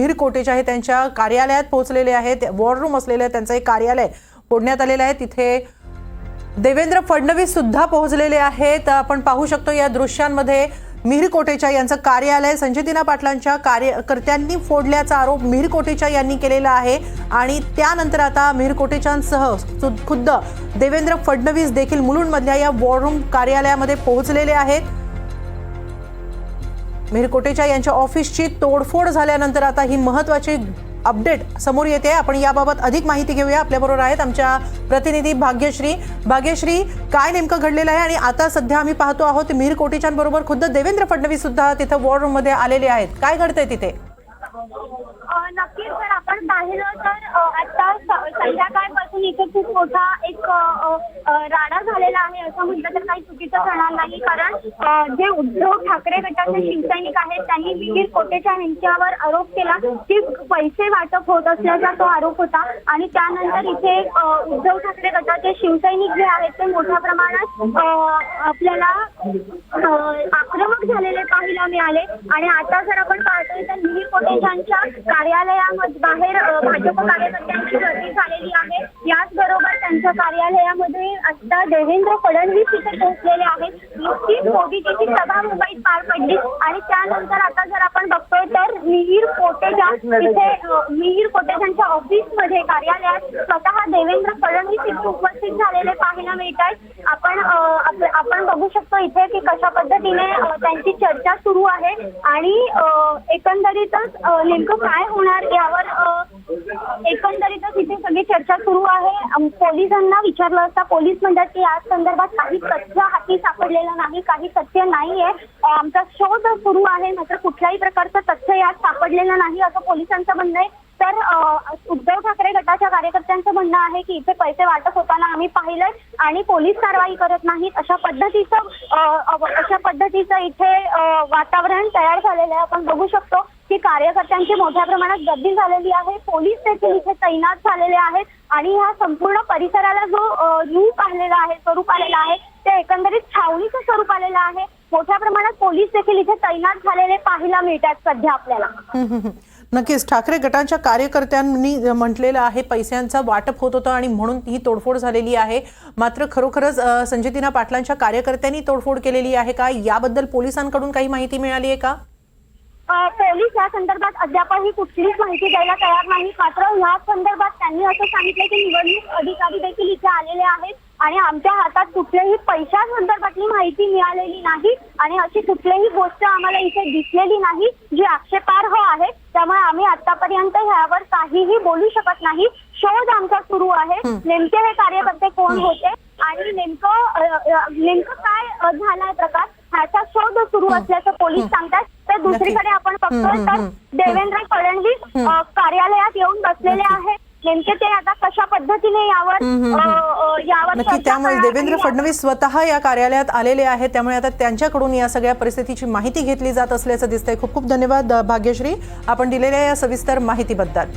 मिहीर कोटेचा हे त्यांच्या कार्यालयात पोहोचलेले आहेत वॉर रूम असलेलं आहे त्यांचं एक कार्यालय फोडण्यात आलेलं आहे. तिथे देवेंद्र फडणवीस सुद्धा पोहोचलेले आहेत. आपण पाहू शकतो या दृश्यांमध्ये मिहीर कोटेचा यांचं कार्यालय संजय दिना पाटलांच्या कार्यकर्त्यांनी फोडल्याचा आरोप मिहीर कोटेचा यांनी केलेला आहे. आणि त्यानंतर आता मिहीर कोटेचांसह खुद्द देवेंद्र फडणवीस देखील मुलुंडमधल्या या वॉर रूम कार्यालयामध्ये पोहोचलेले आहेत. मिहीर यांच्या ऑफिसची तोडफोड झाल्यानंतर आता ही महत्वाची अपडेट समोर येते. आपण याबाबत अधिक माहिती घेऊया. आपल्याबरोबर आहेत आमच्या प्रतिनिधी भाग्यश्री. भाग्यश्री काय नेमकं घडलेलं आहे? आणि आता सध्या आम्ही पाहतो आहोत मिहीर कोटेचांबरोबर खुद्द देवेंद्र फडणवीस सुद्धा तिथं वॉर रूममध्ये आलेले आहेत. काय घडतंय तिथे? नक्कीच जर आपण पाहिलं तर आता संध्याकाळ संध्याकाळपासून इथे खूप मोठा एक राडा झालेला आहे. असं म्हटलं तर काही चुकीचं होणार नाही. कारण जे उद्धव ठाकरे गटाचे शिवसैनिक आहेत त्यांनी मिहीर कोटेच्या यांच्यावर आरोप केला की पैसे वाटप होत असल्याचा तो आरोप होता. आणि त्यानंतर इथे उद्धव ठाकरे गटाचे शिवसैनिक जे आहेत ते मोठ्या प्रमाणात आपल्याला आक्रमक झालेले पाहायला मिळाले. आणि आता जर आपण पाहतोय तर मिहीर कोटेचांच्या कार्यालयामध्ये बाहेर भाजप कार्यकर्त्यांची गर्दी झालेली आहे. याचबरोबर त्यांच्या कार्यालयामध्ये आता देवेंद्र फडणवीस इथे पोहोचलेले आहेत. नुकतीच मोदीजीची सभा मुंबईत पार पडली आणि त्यानंतर आता जर आपण बघतोय तर मिहीर कोटेचा इथे मिहीर कोटेचांच्या ऑफिसमध्ये कार्यालयात स्वतः देवेंद्र फडणवीस इथे उपस्थित झालेले पाहायला मिळत आहेत आपण आपण बघू शकतो इथे की कशा पद्धतीने त्यांची चर्चा सुरू आहे आणि एकंदरीतच नेमकं काय होणार यावर इथे सगळी चर्चा सुरू आहे. पोलिसांना विचारलं असता पोलीस म्हणतात की या संदर्भात काही तथ्य हाती सापडलेलं नाही काही तथ्य नाहीये. आमचा शोध सुरू आहे मात्र कुठल्याही प्रकारचं तथ्य यात सापडलेलं नाही. असं पोलिसांचं म्हणणं आहे. तर उद्धव ठाकरे गटाच्या कार्यकर्त्यांचं म्हणणं आहे की इथे पैसे वाटप होताना आम्ही पाहिलंय आणि पोलीस कारवाई करत नाहीत. अशा पद्धतीचं अशा पद्धतीचं इथे वातावरण तयार झालेलं आहे. आपण बघू शकतो. की कार्यकर्त्यांची मोठ्या प्रमाणात गर्दी झालेली आहे पोलीस देखील इथे तैनात झालेले आहेत आणि ह्या संपूर्ण परिसराला जो रूप आलेला आहे स्वरूप आलेला आहे ते एकंदरीत छावणीचं स्वरूप आलेलं आहे. मोठ्या प्रमाणात पोलीस देखील इथे तैनात झालेले पाहायला मिळतात सध्या आपल्याला. नक्कीच. ठाकरे गटांच्या कार्यकर्त्यांनी म्हटलेलं आहे पैशांचं वाटप होत होतं आणि म्हणून ही तोडफोड झालेली आहे. मात्र खरोखरच संजय दिना पाटलांच्या कार्यकर्त्यांनी तोडफोड केलेली आहे का? याबद्दल पोलिसांकडून काही माहिती मिळाली आहे का? पोलीस या संदर्भात अद्यापही कुठलीच माहिती द्यायला तयार नाही. मात्र या संदर्भात त्यांनी असं सांगितलं की निवडणूक अधिकारी देखील इथे आलेले आहेत आणि आमच्या हातात कुठल्याही पैशा संदर्भातली माहिती मिळालेली नाही आणि अशी कुठलीही गोष्ट आम्हाला इथे दिसलेली नाही जी आक्षेपार्ह आहे. त्यामुळे आम्ही आतापर्यंत ह्यावर काहीही बोलू शकत नाही. शोध आमचा सुरू आहे. नेमके हे कार्यकर्ते कोण होते आणि नेमकं नेमकं काय झालाय प्रकार? ह्याचा शोध सुरू असल्याचं पोलीस सांगतात तर दुसरीकडे आपण बघतोय तर देवेंद्र फडणवीस कार्यालयात येऊन बसलेले आहेत. नेमके ते आता कशा पद्धतीने यावर यावर त्यामुळे देवेंद्र फडणवीस स्वतः या कार्यालयात आलेले आहेत. त्यामुळे आता त्यांच्याकडून या सगळ्या परिस्थितीची माहिती घेतली जात असल्याचं दिसतंय. खूप खूप धन्यवाद भाग्यश्री. आपण दिलेल्या या सविस्तर माहितीबद्दल.